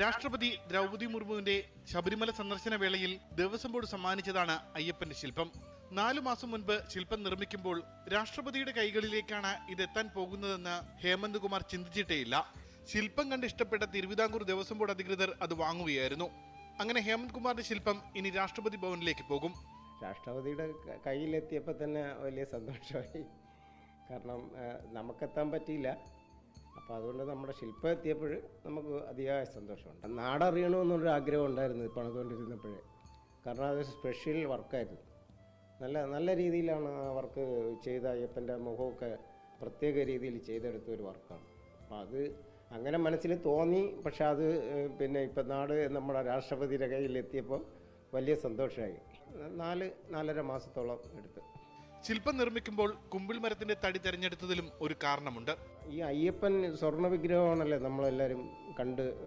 രാഷ്ട്രപതി ദ്രൗപദി മുർമുവിന്റെ ശബരിമല സന്ദർശന വേളയിൽ ദേവസ്വം ബോർഡ് സമ്മാനിച്ചതാണ് അയ്യപ്പന്റെ ശില്പം. നാലു മാസം മുൻപ് ശില്പം നിർമ്മിക്കുമ്പോൾ രാഷ്ട്രപതിയുടെ കൈകളിലേക്കാണ് ഇതെത്താൻ പോകുന്നതെന്ന് ഹേമന്ത് കുമാർ ചിന്തിച്ചിട്ടേയില്ല. ശില്പം കണ്ട് ഇഷ്ടപ്പെട്ട തിരുവിതാംകൂർ ദേവസ്വം ബോർഡ് അധികൃതർ അത് വാങ്ങുകയായിരുന്നു. അങ്ങനെ ഹേമന്ത് കുമാറിന്റെ ശില്പം ഇനി രാഷ്ട്രപതി ഭവനിലേക്ക് പോകും. രാഷ്ട്രപതിയുടെ കയ്യിലെത്തിയപ്പോൾ തന്നെ വലിയ സന്തോഷമായി. കാരണം നമുക്കെത്താൻ പറ്റിയില്ല. അപ്പോൾ അതുകൊണ്ട് നമ്മുടെ ശില്പം എത്തിയപ്പോൾ നമുക്ക് അതിയായ സന്തോഷമുണ്ട്. നാടറിയണമെന്നുള്ളൊരു ആഗ്രഹം ഉണ്ടായിരുന്നു പണിതുകൊണ്ടിരുന്നപ്പോഴേ. കാരണം അത് സ്പെഷ്യൽ വർക്കായിരുന്നു നല്ല നല്ല രീതിയിലാണ് ആ വർക്ക് ചെയ്ത അയ്യപ്പന്റെ മുഖമൊക്കെ പ്രത്യേക രീതിയിൽ ചെയ്തെടുത്ത ഒരു വർക്കാണ് അപ്പോൾ അത് അങ്ങനെ മനസ്സിൽ തോന്നി. പക്ഷെ അത് പിന്നെ ഇപ്പം നാട് നമ്മുടെ രാഷ്ട്രപതിയുടെ കയ്യിൽ എത്തിയപ്പോൾ വലിയ സന്തോഷമായി. നാല് നാലര മാസത്തോളം എടുത്ത്. ശില്പം നിർമ്മിക്കുമ്പോൾ കുമ്പിൾ മരത്തിന്റെ തടി തിരഞ്ഞെടുത്തതിലും ഒരു കാരണമുണ്ട്. ഈ അയ്യപ്പൻ സ്വർണ വിഗ്രഹമാണല്ലേ നമ്മളെല്ലാവരും കണ്ട്